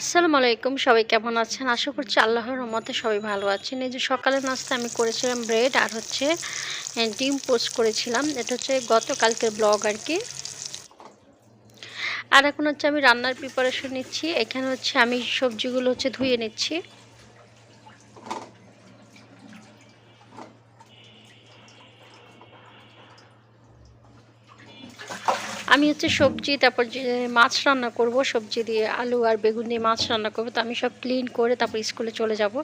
আসসালামু আলাইকুম, সবাই কেমন আছেন? আশা করছি আল্লাহর রহমতে সবাই ভালো আছেন। এই যে সকালের নাস্তা আমি করেছিলাম ব্রেড আর হচ্ছে ডিম পোস্ট করেছিলাম। এটা হচ্ছে গতকালকের ব্লগ আর কি। আর এখন হচ্ছে আমি রান্নার প্রিপারেশন নিচ্ছি। এখানে হচ্ছে আমি সবজিগুলো হচ্ছে ধুয়ে নিচ্ছি। আমি হচ্ছে সবজি, তারপর যে মাছ রান্না করব, সবজি দিয়ে আলু আর বেগুন দিয়ে মাছ রান্না করব। তো আমি সব ক্লিন করে তারপর স্কুলে চলে যাব।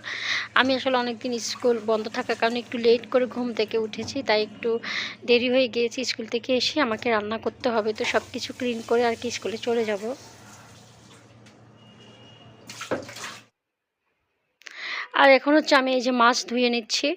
আমি আসলে অনেকদিন স্কুল বন্ধ থাকার কারণে একটু লেট করে ঘুম থেকে উঠেছি, তাই একটু দেরি হয়ে গিয়েছি স্কুল থেকে এসে আমাকে রান্না করতে হবে। তো সব কিছু ক্লিন করে আর কি স্কুলে চলে যাব। আর এখন হচ্ছে আমি এই যে মাছ ধুয়ে নিচ্ছি।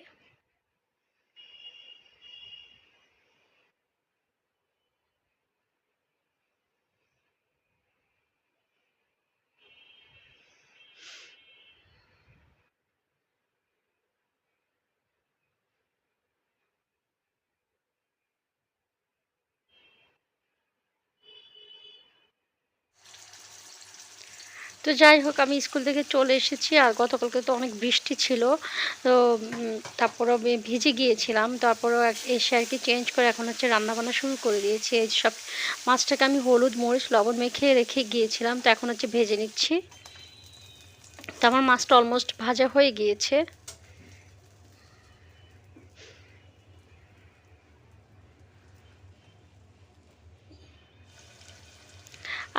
তো যাই হোক, আমি স্কুল থেকে চলে এসেছি আর গতকালকে তো অনেক বৃষ্টি ছিল। তো তারপরও ভিজে গিয়েছিলাম। তারপরও এসে আর কি চেঞ্জ করে এখন হচ্ছে রান্নাবান্না শুরু করে দিয়েছি। এই সব মাছটাকে আমি হলুদ, মরিচ, লবণ মেখে রেখে গিয়েছিলাম। তো এখন হচ্ছে ভেজে নিচ্ছি। তো আমার মাছটা অলমোস্ট ভাজা হয়ে গিয়েছে।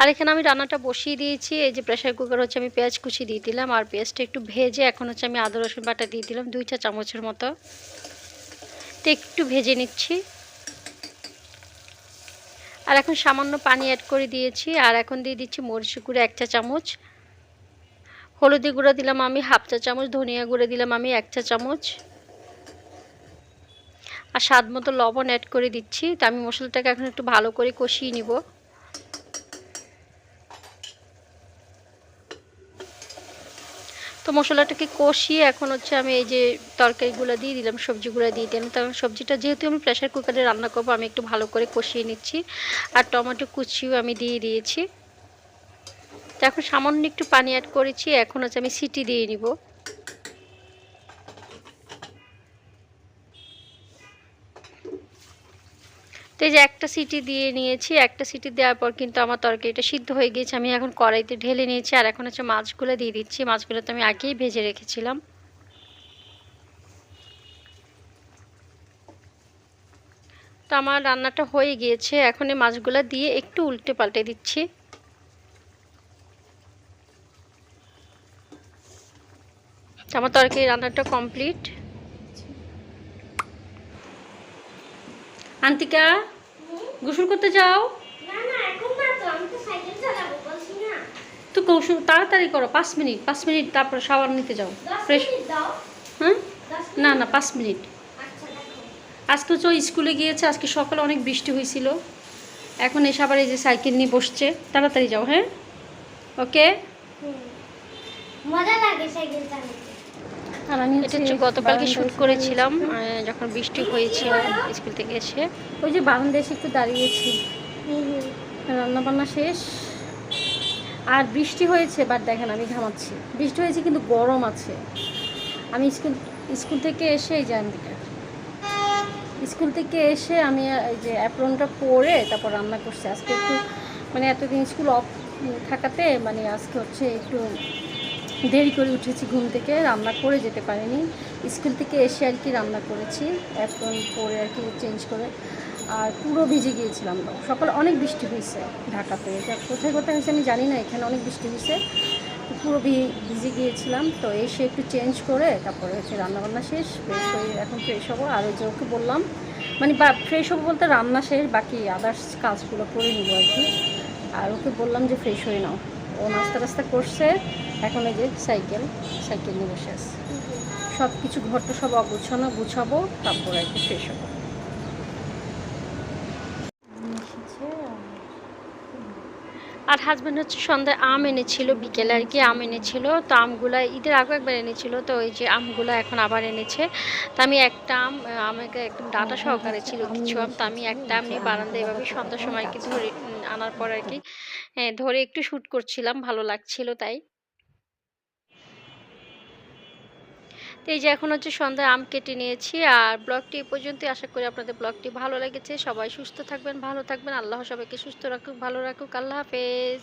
আর এখানে আমি রান্নাটা বসিয়ে দিয়েছি। এই যে প্রেশার কুকার হচ্ছে আমি পেঁয়াজ কুচি দিয়ে দিলাম আর পেঁয়াজটা একটু ভেজে এখন হচ্ছে আমি আদা, রসুন বাটা দিয়ে দিলাম দুই চা চামচের মতো। তো একটু ভেজে নিচ্ছি। আর এখন সামান্য পানি অ্যাড করে দিয়েছি আর এখন দিয়ে দিচ্ছি মরিচ গুঁড়ো এক চা চামচ। হলুদি গুঁড়ো দিলাম আমি হাফ চা চামচ, ধনিয়া গুঁড়ো দিলাম আমি এক চা চামচ। আর স্বাদ মতো লবণ অ্যাড করে দিচ্ছি। তো আমি মশলাটাকে এখন একটু ভালো করে কষিয়ে নিব। তো মশলাটাকে কষিয়ে এখন হচ্ছে আমি এই যে তরকারিগুলো দিয়ে দিলাম, সবজিগুলো দিয়ে দিলাম। তো সবজিটা যেহেতু আমি প্রেশার কুকারে রান্না করব, আমি একটু ভালো করে কষিয়ে নিচ্ছি। আর টমেটো কুচিও আমি দিয়ে দিয়েছি। তো এখন সামান্য একটু পানি অ্যাড করেছি, এখন হচ্ছে আমি সিটি দিয়ে নিব। এই যে একটা সিটি দিয়ে নিয়েছি, একটা সিটি দেওয়ার পর কিন্তু আমার তরকারিটা সিদ্ধ হয়ে গিয়েছে। আমি এখন কড়াইতে ঢেলে নিয়েছি আর এখন হচ্ছে মাছগুলো দিয়ে দিচ্ছি। মাছগুলো তো আমি আগেই ভেজে রেখেছিলাম। তো আমার রান্নাটা হয়ে গিয়েছে। এখন এই মাছগুলো দিয়ে একটু উল্টে পাল্টে দিচ্ছি। আমার তরকারি রান্নাটা কমপ্লিট। আন্তিকা? গোসল করতে যাও। তো তো তো কৌশল তাড়াতাড়ি করো পাঁচ মিনিট পাঁচ মিনিট তারপর শাওয়ার নিতে যাও। ফ্রেশ হ্যাঁ না না পাঁচ মিনিট। আচ্ছা আজকে ও স্কুলে গিয়েছে আজকে সকালে অনেক বৃষ্টি হয়েছিল। এখন এসে আবার এই যে সাইকেল নিয়ে বসছে তাড়াতাড়ি যাও হ্যাঁ? ওকে? মজা লাগে সাইকেল চালাতে। এটা হচ্ছে গতকালকে শ্যুট করেছিলাম যখন বৃষ্টি হয়েছিল স্কুল থেকে এসে। ওই যে এসে একটু দাঁড়িয়েছি। রান্না বান্না শেষ। আর বৃষ্টি হয়েছে বাট দেখেন আমি ঘামাচ্ছি। বৃষ্টি হয়েছে কিন্তু গরম আছে। আমি স্কুল স্কুল থেকে এসে এই স্কুল থেকে এসে আমি এই যে অ্যাপ্রনটা পরে তারপর রান্না করছি। আজকে একটু মানে এতদিন স্কুল অফ থাকাতে মানে আজকে হচ্ছে একটু দেরি করে উঠেছি ঘুম থেকে, রান্না করে যেতে পারিনি। স্কুল থেকে এসে আর কি রান্না করেছি, এখন পরে আর কি চেঞ্জ করে। আর পুরো ভিজে গিয়েছিলাম। সকালে অনেক বৃষ্টি হয়েছে ঢাকাতে। কোথায় কোথায় হয়েছে আমি জানি না, এখানে অনেক বৃষ্টি হয়েছে। পুরো ভিজে গিয়েছিলাম। তো এসে একটু চেঞ্জ করে তারপরে হচ্ছে রান্নাবান্না শেষ ফ্রেশ এখন ফ্রেশ হব। আর ওই যে ওকে বললাম মানে বা ফ্রেশ হব বলতে রান্না শেষ, বাকি আদার্স কাজগুলো করে নিবো আর কি। আর ওকে বললাম যে ফ্রেশ হয়ে নাও। ও নাস্তা টাস্তা করছে। এখন এই যে সাইকেল সাইকেল নিয়ে বসে আছে। সব কিছু ঘরটা সব অগুছানো, গুছাবো, তারপর কি ফ্রেশ হব। আর হাজব্যান্ড হচ্ছে সন্ধ্যায় আম এনেছিল, বিকেলে আর কি আম এনেছিল। তো আমগুলা ঈদের আগে একবার এনেছিল, তো ওই যে আমগুলো এখন আবার এনেছে। তো আমি একটা আম, আমাকে একদম ডাটা সহকারে ছিল কিছু আম, তো আমি একটা আম নিয়ে বারান্দায় এভাবে সন্ধ্যার সময় আর কি ধরে আনার পর আর কি হ্যাঁ ধরে একটু শ্যুট করছিলাম, ভালো লাগছিল তাই। তো এই যে এখন হচ্ছে সন্ধ্যায় আম কেটে নিয়েছি, আর ব্লগটি এ পর্যন্তই। আশা করি আপনাদের ব্লগটি ভালো লেগেছে। সবাই সুস্থ থাকবেন, ভালো থাকবেন। আল্লাহ সবাইকে সুস্থ রাখুক, ভালো রাখুক। আল্লাহ হাফেজ।